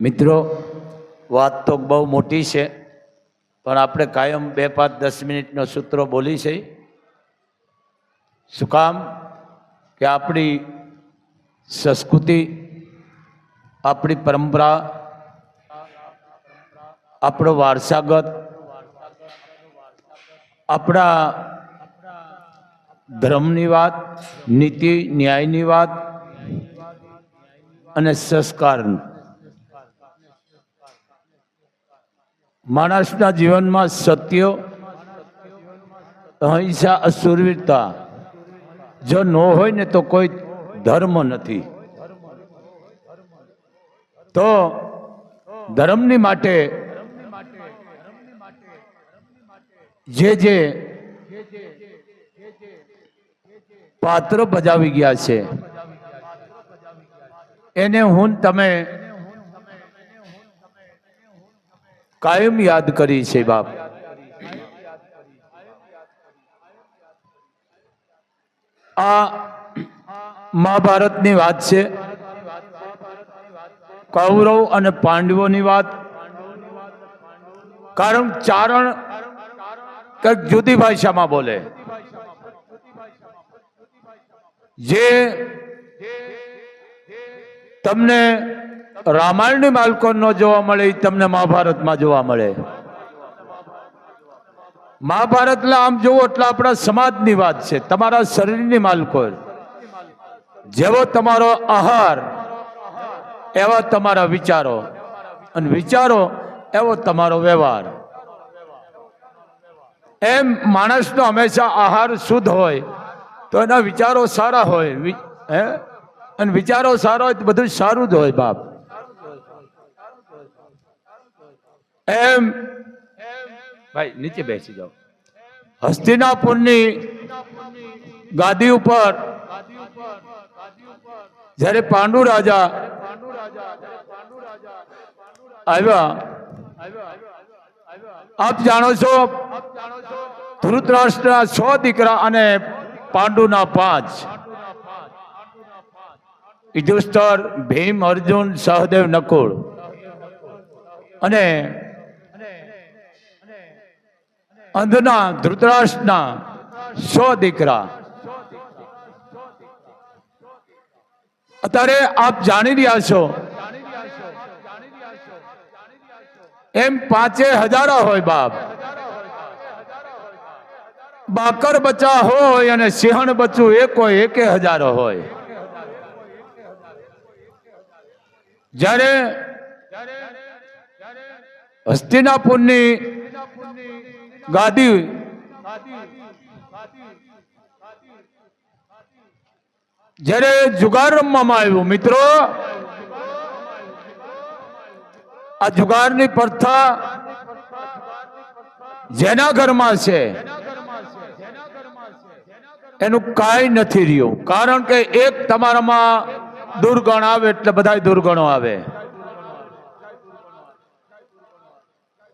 મિત્રો, વાત તો બહુ મોટી છે, પણ આપણે કાયમ બે પાંચ દસ મિનિટનો સૂત્રો બોલી છે. શું કામ? કે આપણી સંસ્કૃતિ, આપણી પરંપરા, આપણો વારસાગત, આપણા ધર્મની વાત, નીતિ, ન્યાયની વાત અને સંસ્કારની. માણસના જીવનમાં સત્ય, અહિંસા, અસુરવીરતા, જો ન હોય ને તો કોઈ ધર્મ નથી. તો ધર્મની માટે જે જે પાત્ર બજાવી ગયા છે, એને હું તમે કાયમ યાદ કરી છે બાપ. આ મહાભારતની વાત છે. કૌરવ અને પાંડવોની વાત. કારણ ચારણ કંઈક જુદી ભાષામાં બોલે. જે તમને રામાયણની માલકો ન જોવા મળે એ તમને મહાભારતમાં જોવા મળે. મહાભારત એટલે આમ જુઓ એટલે આપણા સમાજની વાત છે, તમારા શરીરની માલકો જેવો તમારો આહાર, એવા તમારા વિચારો. અને વિચારો, એવો તમારો વ્યવહાર. એમ માણસનો હંમેશા આહાર શુદ્ધ હોય, તો એના વિચારો સારા હોય હે? અને વિચારો સારા હોય તો બધું સારું જ હોય બાપ. એમ. ભાઈ નીચે બેસી જાઓ. હસ્તિનાપુરની ગાદી ઉપર જ્યારે પાંડુ રાજા આવ્યા આપ જાણો છો ધૃતરાષ્ટ્રના છ દીકરા અને પાંડુના પાંચ. યુધિષ્ઠર ભીમ અર્જુન સહદેવ નકુળ. અને અંધના, ધૃતરાષ્ટ્રના, સો દીકરા. અત્યારે આપ જાણી રહ્યા છો. એમ પાંચે હજારો હોય બાપ. બાકર બચ્ચા હોય અને સિંહણ બચ્ચું એક હોય, એકે હજારો હોય. જ્યારે હસ્તિનાપુરની ગાદી. જ્યારે જુગાર રમવામાં આવ્યું, મિત્રો, આ જુગારની પ્રથા જેના ઘરમાં છે, એનું કાંઈ નથી રહ્યું. કારણ કે એક તમારામાં દુર્ગણ આવે એટલે બધા દુર્ગણો આવે.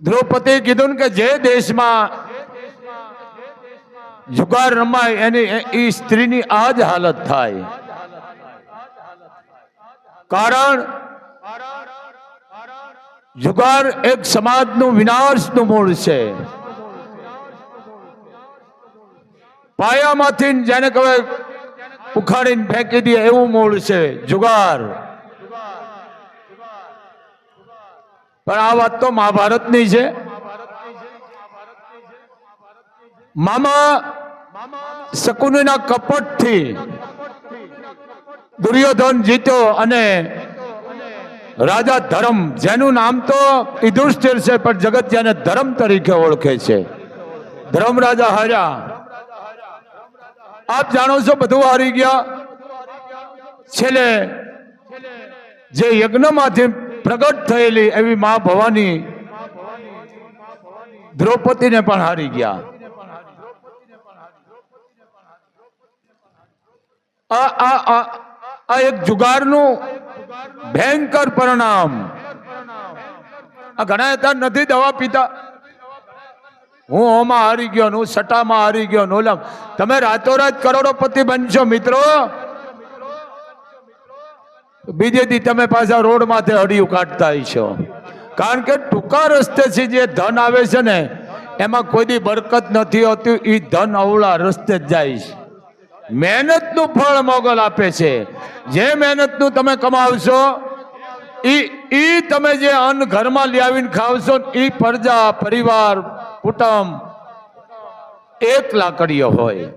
દ્રૌપદી કીધું કે જે દેશમાં જુગાર રમાય એની એ સ્ત્રીની આ જ હાલત થાય. કારણ જુગાર એક સમાજનું વિનાશનું મૂળ છે. પાયામાંથી જેને કહેવાય ઉખાડીને ફેંકી દે એવું મૂળ છે, જુગાર. પણ આ વાત તો મહાભારતની છે. મામા શકુનીના કપટથી દુર્યોધન જીત્યો અને રાજા ધર્મ, જેનું નામ તો યુધિષ્ઠિર છે, પણ જગત જેને ધર્મ તરીકે ઓળખે છે. ધર્મ રાજા હાર્યા. આપ જાણો છો બધું હારી ગયા? છેલ્લે જે યજ્ઞમાંથી પ્રગટ થયેલી એવી મા ભવાની દ્રૌપદીને પણ હારી ગયા. આ એક જુગારનું ભયંકર પરિણામ. આ ઘણા હતા, નથી દવા પીતા. હું ઓમાં હારી ગયો હું સટામાં હારી ગયો ને તમે રાતોરાત કરોડોપતિ બનશો મિત્રો. બીજે દી તમે પાછા રોડ માથે હડિયું કાઢતા છો કારણ કે ટૂંકા રસ્તેથી જે ધન આવે છે ને, એમાં કોઈ દી બરકત નથી હોતી એ ધન અવળા રસ્તે જ જાય છે. મહેનતનું ફળ મોગલ આપે છે. જે મહેનતનું તમે કમાવશો એ એ તમે જે અન્ન ઘરમાં લાવીને ખાવશો એ પ્રજા, પરિવાર, કુટુંબ, એક લાકડીઓ હોય.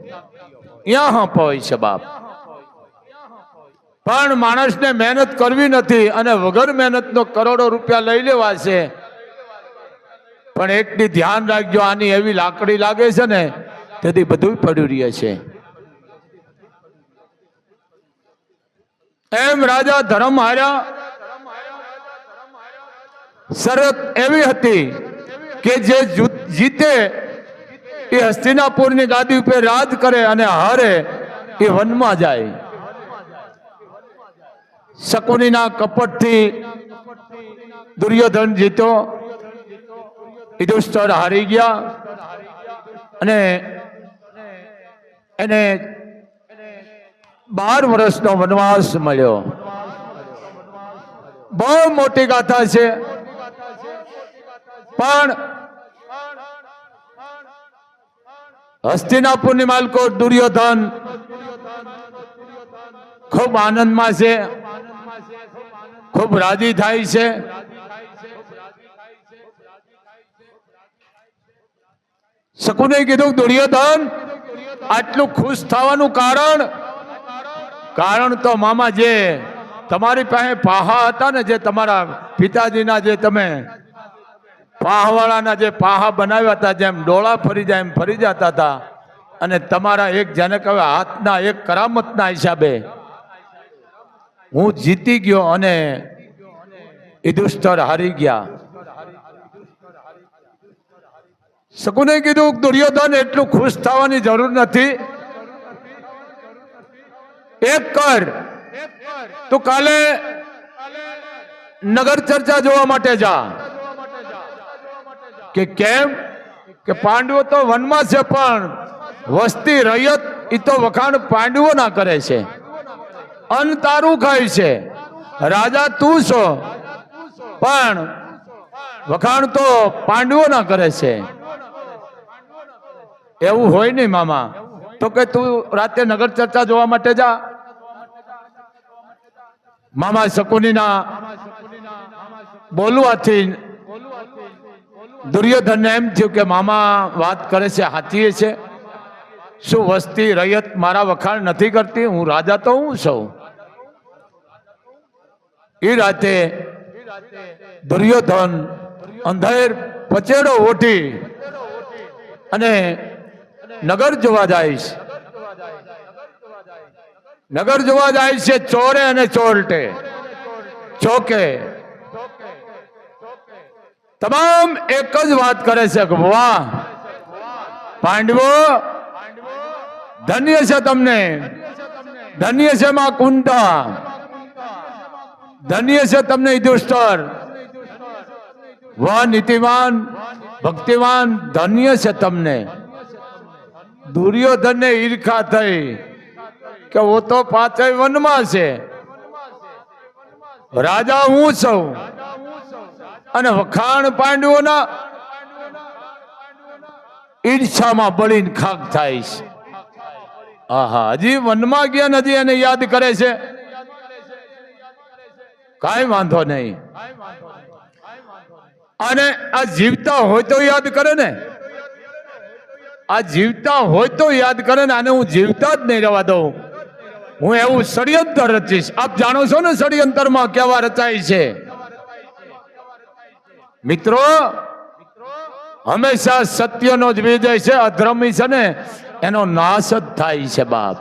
ત્યાં હપ હોય છે બાપ. પણ માણસને મહેનત કરવી નથી અને વગર મહેનતનો કરોડો રૂપિયા લઈ લેવા છે. પણ એકની ધ્યાન રાખજો, આની એવી લાકડી લાગે છે ને, તેથી બધું પડ્યું રહે છે. એમ રાજા ધર્મ હાર્યા શરત એવી હતી કે જે જીતે એ હસ્તિનાપુરની ગાદી ઉપર રાજ કરે અને હારે એ વનમાં જાય. શકુનીના કપટથી દુર્યોધન જીતો યુધિષ્ઠર હારી ગયા. અને એને બાર વર્ષનો વનવાસ મળ્યો. બહુ મોટી ગાથા છે. પણ હસ્તિનાપુરની માલકો દુર્યોધન ખૂબ આનંદમાં છે. ખૂબ રાજી થાય છે. શકુને કીધું, દુર્યોધન, આટલું ખુશ થવાનું કારણ? કારણ તો મામા જે તમારી પાસે પાહા હતા ને, જે તમારા પિતાજીના જે તમે પાહવાળાના જે પાહા બનાવ્યા હતા, જેમ ડોળા ફરી જાય એમ ફરી જતા હતા, અને તમારા એક જેને કહેવાય હાથના, એક કરામતના હિસાબે હું જીતી ગયો અને યુધિષ્ઠર હારી ગયા. શકુને કીધું, દુર્યોધન, એટલું ખુશ થવાની જરૂર નથી. એક કર. તું કાલે નગર ચર્ચા જોવા માટે જા. કે કેમ? કે પાંડવો તો વનમાં છે, પણ વસ્તી, રૈયત એ તો વખાણ પાંડવો ના કરે છે. અન્ન તારું ખાય છે. રાજા તું છો. પણ વખાણ તો પાંડવો ના કરે છે. એવું હોય નહીં મામા. તો કે તું રાતે નગર ચર્ચા જોવા માટે જા. મામા શકુનીના બોલવાથી દુર્યોધનને એમ થયું કે મામા વાત કરે છે, હાથીએ છે. શું વસ્તી રૈયત મારા વખાણ નથી કરતી? હું રાજા તો હું છું. એ રાતે દુર્યોધન અંધેર પચેડો ઓઠી અને નગર જોવા જાય છે. નગર જોવા જાય છે ચોરે અને ચોરટે. ચોકે. તમામ એક જ વાત કરે છે કે વાહ પાંડવો, ધન્ય છે તમને. ધન્ય છે માં કુંતા ધન્ય છે તમને યુધિષ્ઠર વાહ નીતિવાન, ભક્તિવાન, ધન્ય છે તમને. દુર્યોધનને ઈર્ખા થઈ કે ઓ તો પાછળ વનમાં છે. રાજા હું છું? અને વખાણ પાંડવોના ઈર્ષામાં બળીને ખાક થાય છે. આહા, હજી વનમાં ગયા નથી એને યાદ કરે છે? કાંઈ વાંધો નહીં. અને આ જીવતા હોય તો યાદ કરે ને. આ જીવતા હોય તો યાદ કરે ને, આને હું જીવતા જ નહીં રહેવા દઉં. હું એવું ષડયંત્ર રચીશ. આપ જાણો છો ને ષડયંત્રમાં કેવા રચાય છે? મિત્રો, હંમેશા સત્યનો જ વિજય છે, અધર્મી છે ને, એનો નાશ જ થાય છે બાપ.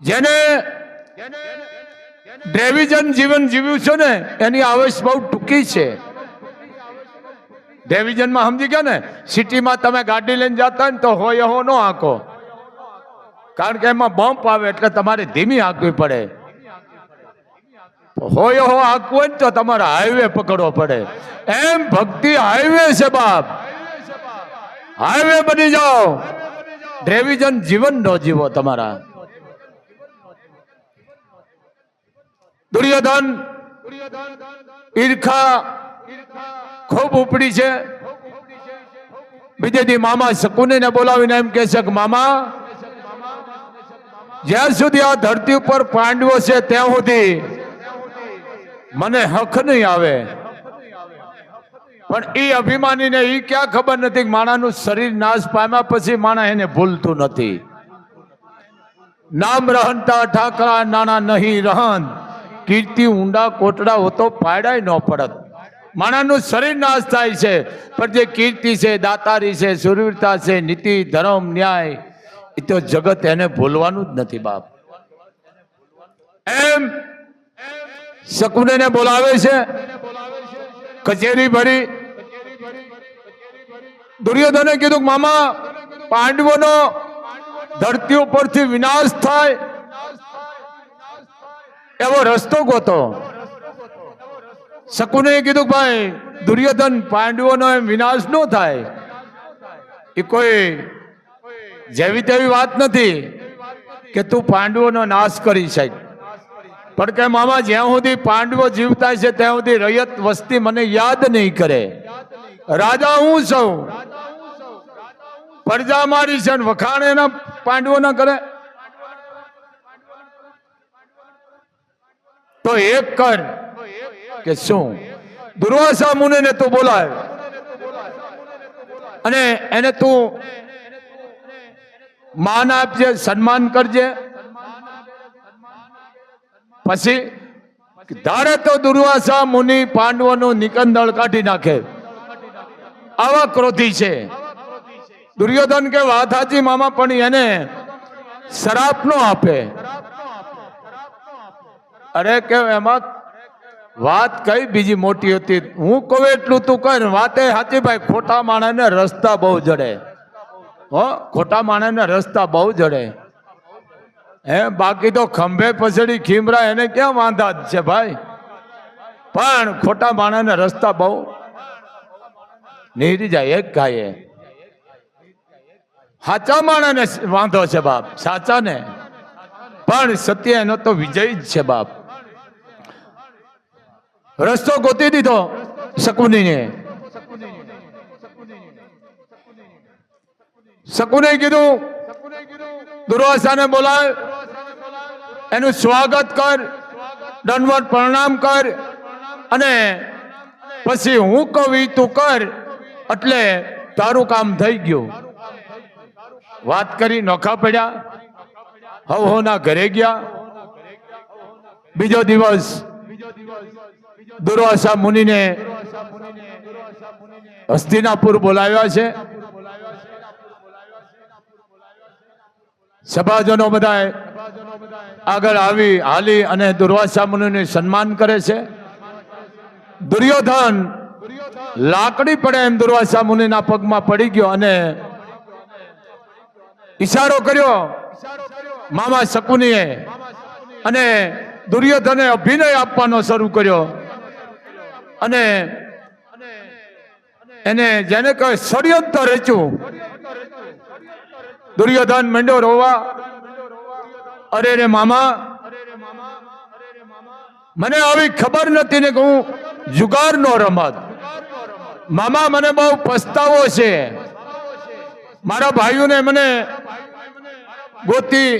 જેને ડેવિઝન જીવન જીવ્યું છે ને, એની આવેશ બહુ ટૂંકી છે. ડેવિઝનમાં સમજી ગયા ને, સિટીમાં તમે ગાડી લઈને જતા ને તો હોય હો ન આંકો. કારણ કે એમાં બમ્પ આવે એટલે તમારે ધીમી આંકવી પડે. હોય હો આંકવું હોય ને તો તમારે હાઈવે પકડવો પડે. એમ ભક્તિ હાઈવે છે બાપ. હાઈવે બની જાઓ. ડ્રેવિજન જીવન નો જીવો તમારા. દુર્યોધન, ઈર્ખા ખૂબ ઉપડી છે. બીજે દી મામા શકુને બોલાવીને એમ કહે છે કે, મામા જ્યાં સુધી આ ધરતી ઉપર પાંડવો છે ત્યાં સુધી મને હક નહીં આવે. પણ એ અભિમાનીને એ ક્યાં ખબર નથી માણા માણાનું શરીર નાશ પામ્યા પછી માણા એને ભૂલતું નથી. નામ રહનતા ઠાકરા નાના નહીં રહન કીર્તિ ઊંડા કોટડા હોતો પાડાય ન પડત. માણસનું શરીર નાશ થાય છે. પણ જે કીર્તિ છે, દાતારી છે, સુરવીરતા છે, નીતિ, ધર્મ, ન્યાય, એ તો જગત એને ભૂલવાનું જ નથી બાપ. એમ શકુને બોલાવે છે. કચેરી ભરી દુર્યોધને કીધું મામા, પાંડવોનો ધરતી ઉપરથી વિનાશ થાય. એવો રસ્તો ગોતો. શકુને કીધું, ભાઈ, દુર્યોધન પાંડવોનો એમ વિનાશ ન થાય. એ કોઈ જેવી તેવી વાત નથી કે તું પાંડવોનો નાશ કરી શક. પણ કે મામા, જ્યાં સુધી પાંડવો જીવતા છે, ત્યાં સુધી રયત વસ્તી મને યાદ નહીં કરે. રાજા હું છું? પ્રજા મારી છે વખાણ એના પાંડવો ના કરે તો એક કર કે શું? દુર્વાસા મુનિને તું બોલાય. અને એને તું માન આપજે, સન્માન કરજે. પછી ધારે તો દુર્વાસા મુનિ પાંડવોનું નિકંદળ કાઢી નાખે. આવા ક્રોધી છે. દુર્યોધન કે વાત મામા, પણ એને શરાપ નો આપે. અરે કે એમાં? વાત કઈ બીજી મોટી હતી? હું કહું એટલું તું કર, વાતે સાચી ભાઈ, ખોટા માણસને રસ્તા બહુ જડે. હો, ખોટા માણસને રસ્તા બહુ જડે. હે, બાકી તો ખંભે પછડી ખીમરા એને ક્યાં વાંધા જ છે ભાઈ? પણ ખોટા માણસને રસ્તા બહુ નીરી જાય, એક ગાયે. સાચા માણસને વાંધો છે બાપ સાચા ને પણ સત્ય એનો તો વિજય જ છે બાપ. રસ્તો ગોતી દીધો. શકુનીને. શકુને કીધું, દુર્વાસાને બોલાવ એનું સ્વાગત કર, દંડવત પ્રણામ કર, અને પછી હું કવિ તું કર, એટલે તારું કામ થઈ ગયું. વાત કરી, નોખા પડ્યા. હવહોના ઘરે ગયા. બીજો દિવસ દુર્વાસા મુનિને હસ્તિનાપુર બોલાવ્યા છે. સભાજનો બધા આગળ આવી, હાલી અને દુર્વાસા મુનિને સન્માન કરે છે. દુર્યોધન લાકડી પડે એમ દુર્વાસા મુનિના પગમાં પડી ગયો અને ઈશારો કર્યો મામા શકુનીએ અને દુર્યોધને અભિનય આપવાનો શરૂ કર્યો. અને એને જેને કહે ષડયંત્ર રચ્યું. દુર્યોધન મંડ્યો રોવા. અરે રે મામા. મને આવી ખબર નથી ને કે હું જુગારનો રમત. મામા મને બહુ પસ્તાવો છે. મારા ભાઈઓને મને ગોતી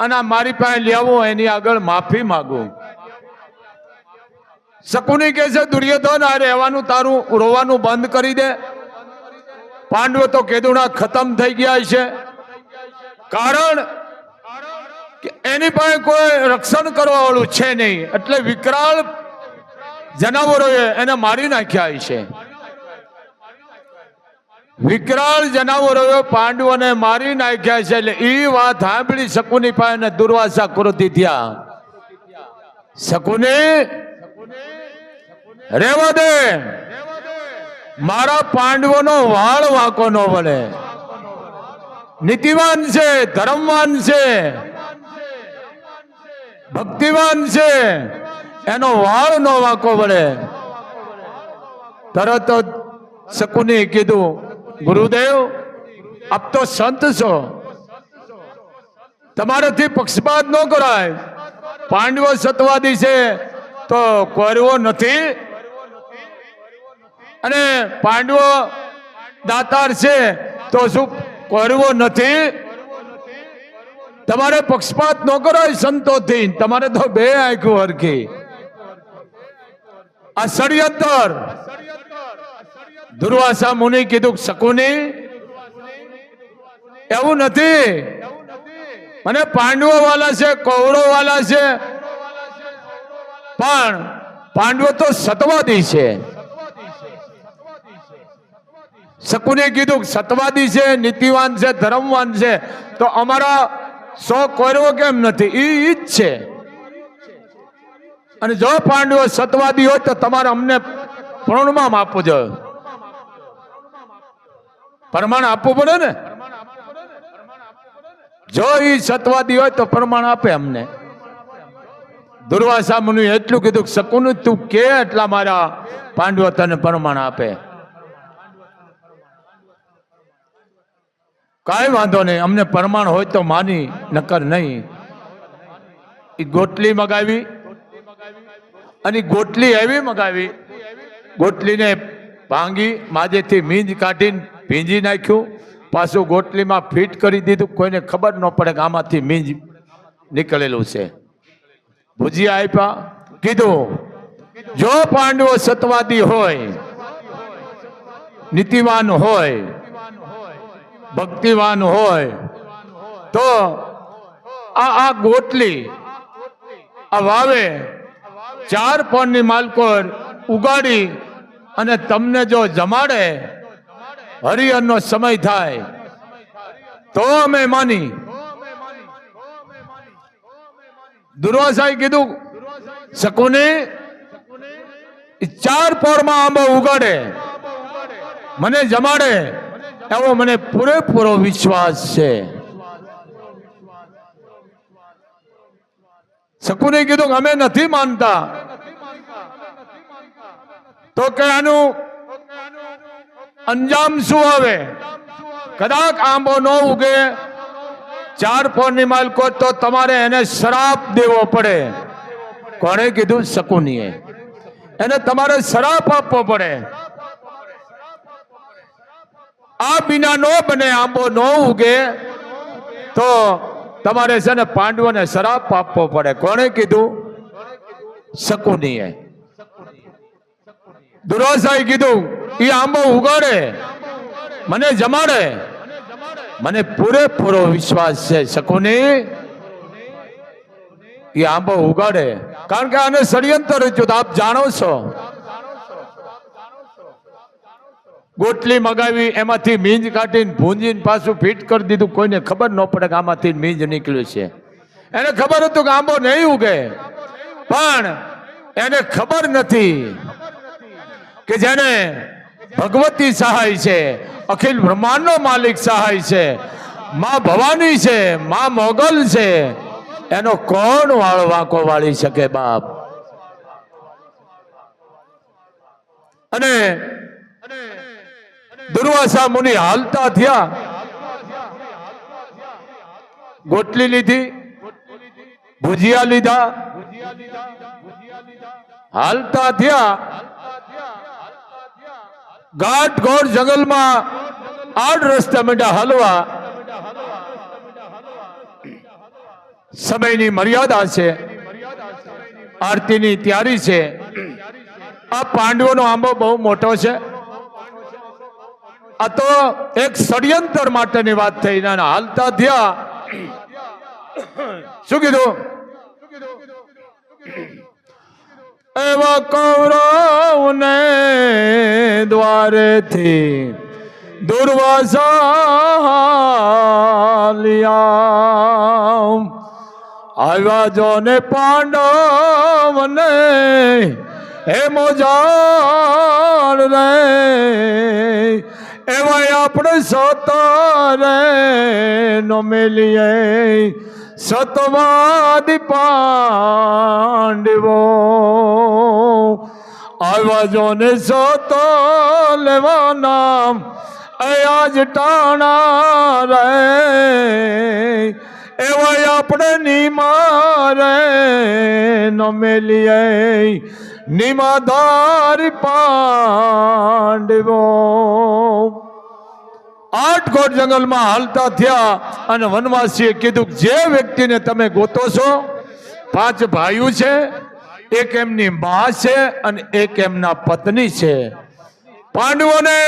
અને મારી પાસે લેવો, એની આગળ માફી માંગુ. શકુની કહે છે, દુર્યોધન, આ રહેવાનું તારું, રોવાનું બંધ કરી દે. પાંડવો તો કેદુણા ખતમ થઈ ગયા છે. કારણ કે એની પાસે કોઈ રક્ષણ કરવા વાળું છે નહીં. એટલે વિકરાળ જનાવરોએ એને મારી નાખ્યા છે. વિકરાળ જનાવરોએ પાંડવોને મારી નાખ્યા છે. એટલે એ વાત સાંભળી શકુની પાસે દુર્વાસા કૃતિ થયા શકુની રેવા દે. મારા પાંડવોનો વાળ વાંકો નો વળે. નીતિવાન છે, ધર્મવાન છે. ભક્તિવાન છે. એનો વાળ નો વાંકો વળે. તરત જ શકુની કીધું, ગુરુદેવ, આપ તો સંત છો. તમારાથી પક્ષપાત ન કરાય. પાંડવો સત્વાદી છે, તો કોરવો નથી. અને પાંડવો દાતાર છે, તો શું કરવો નથી? તમારે પક્ષપાત ન કરાય સંતોથી. તમારે તો બે આંખું હરખી. આ ષડયંતર દુર્વાસા મુનિ કીધું, શકુની. એવું નથી. મને પાંડવો વાલા છે કૌરવ વાલા છે. પણ પાંડવો તો સતવાદી છે. શકુને કીધું સત્વાદી છે, નીતિવાન છે, ધર્મવાન છે. તો અમારા સો કોરવો કેમ નથી? એ જ છે. અને જો પાંડવો સત્વાદી હોય તો તમારે અમને પ્રણમામ આપવું જોઈએ. પ્રમાણ આપવું પડે ને? જો એ સત્વાદી હોય તો પ્રમાણ આપે અમને. દુર્વાસા મુનિ એટલું કીધું શકુન તું કે એટલા મારા પાંડવો તને પ્રમાણ આપે. કાંઈ વાંધો નહીં. અમને પ્રમાણ હોય તો માની, નકર નહીં. એ ગોટલી મગાવી અને ગોટલી એવી મગાવી, ગોટલીને ભાંગી, માજેથી મીંજ કાઢીને ભીંજી નાખ્યું. પાછું ગોટલીમાં ફિટ કરી દીધું. કોઈને ખબર ન પડે કે આમાંથી મીંજ નીકળેલું છે. ભુજી આપ્યા કીધું, જો પાંડવો સતવાદી હોય, નીતિવાન હોય ભક્તિવાન હોય તો આ આ ગોટલી, આ વાવે, ચાર પણની માલકોર ઉગાડી અને તમને જો જમાડે, હરિહરનો સમય થાય. તો અમે માની. દુર્વાસાએ કીધું, શકુને ચાર પોરમાં આંબો ઉગાડે, મને જમાડે. એવો મને પૂરેપૂરો વિશ્વાસ છે. શકુને કીધું અમે નથી માનતા. તો કે આનું અંજામ શું આવે? કદાચ આંબો ન ઉગે, ચાર પોરની માલકો તો તમારે એને શરાપ દેવો પડે. કોણે કીધું શકુનીએ? એને તમારે શરાપ આપવો પડે. આ બિના નો બને, આંબો ન ઉગે, તો તમારે છે ને પાંડવોને શરાપ આપવો પડે, કોણે કીધું? શકુનીએ. દુર્વાસાએ કીધું એ આંબો ઉગાડે, મને જમાડે. મને પૂરેપૂરો વિશ્વાસ છે, શકુની. એ આંબો ઉગાડે. કારણ કે આને ષડયંત્ર રચ્યું આપ જાણો છો. ગોટલી મગાવી, એમાંથી મીંજ કાઢીને ભૂંજીને પાછું ફિટ કરી દીધું. કોઈને ખબર ન પડે કે આમાંથી મીંજ નીકળ્યું છે. એને ખબર હતું કે આંબો નહીં ઉગે. પણ એને ખબર નથી કે જેને ભગવતી સહાય છે, અખિલ બ્રહ્માંડનો માલિક સહાય છે, માં ભવાની છે, માં મોગલ છે, એનો કોણ વાળ વાંકો વાળી શકે બાપ? અને દુર્વાસા મુનિ હાલતા થયા. ગોટલી લીધી, ભુજિયા લીધા. હાલતા થયા. ઘાટ ઘોર જંગલમાં આડ રસ્તા મીઠા હલવા. સમયની મર્યાદા છે. આરતીની તૈયારી છે. આ પાંડવોનો આંબો બહુ મોટો છે. આ તો એક ષડયંત્ર માટેની વાત થઈ અને હાલતા થયા. શું કીધું? એવા કૌરવને દ્વારેથી દુર્વાસા આવ્યા જો ને પાંડવને હે મોજા રે. એવા આપણે સતારે નો મેલીએ. સતવાદ પાંડવો. આવ્યા જો ને સત લેવા નામ. આજ ટાણા રે. એવા આપણે નિમારે ન મેલીએ. નિમાધાર પાંડવો. આઠ કોટ જંગલમાં હાલતા થયા અને વનવાસીએ કીધું જે વ્યક્તિને તમે ગોતો છો, પાંચ ભાઈઓ છે, એક એમની મા છે અને એક એમના પત્ની છે. પાંડવોને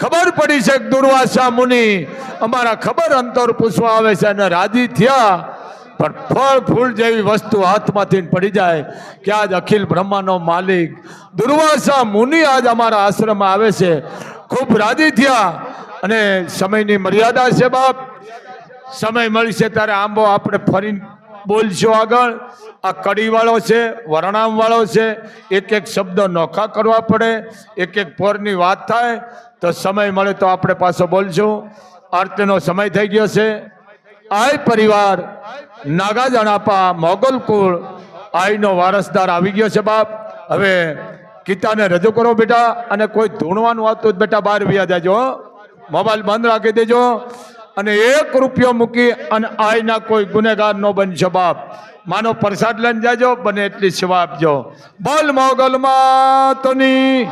ખબર પડી છે દુર્વાસા મુનિ અમારા ખબર અંતર પૂછવા આવે છે અને રાજી થયા પણ ફળ ફૂલ જેવી વસ્તુ હાથમાંથી પડી જાય કે આજ અખિલ બ્રહ્માનો માલિક દુર્વાસા મુનિ આજ અમારા આશ્રમમાં આવે છે. ખૂબ રાજી થયા અને સમયની મર્યાદા છે બાપ. સમય મળશે ત્યારે આંબો આપણે ફરી બોલશું આગળ. આ કડીવાળો છે, વરણામવાળો છે એક એક શબ્દ નોખા કરવા પડે એક એક પોરની વાત થાય, તો સમય મળે તો આપણે પાછો બોલશું. આરતીનો સમય થઈ ગયો છે. આય પરિવાર. નાગા જણાપા મોગલ કુળ આઈનો વારસદાર આવી ગયો છે બાપ. હવે ગીતાને રજૂ કરો બેટા અને કોઈ ધૂણવાનું આવતું બેટા બહાર વ્યા જાજો મોબાઈલ બંધ રાખી દેજો અને એક રૂપિયો મૂકી અને આઈના કોઈ ગુનેગાર નો બનશે બાપ. માનો પ્રસાદ લઈને જાજો, બને એટલી સેવા આપજો. બોલ મોગલ માતની.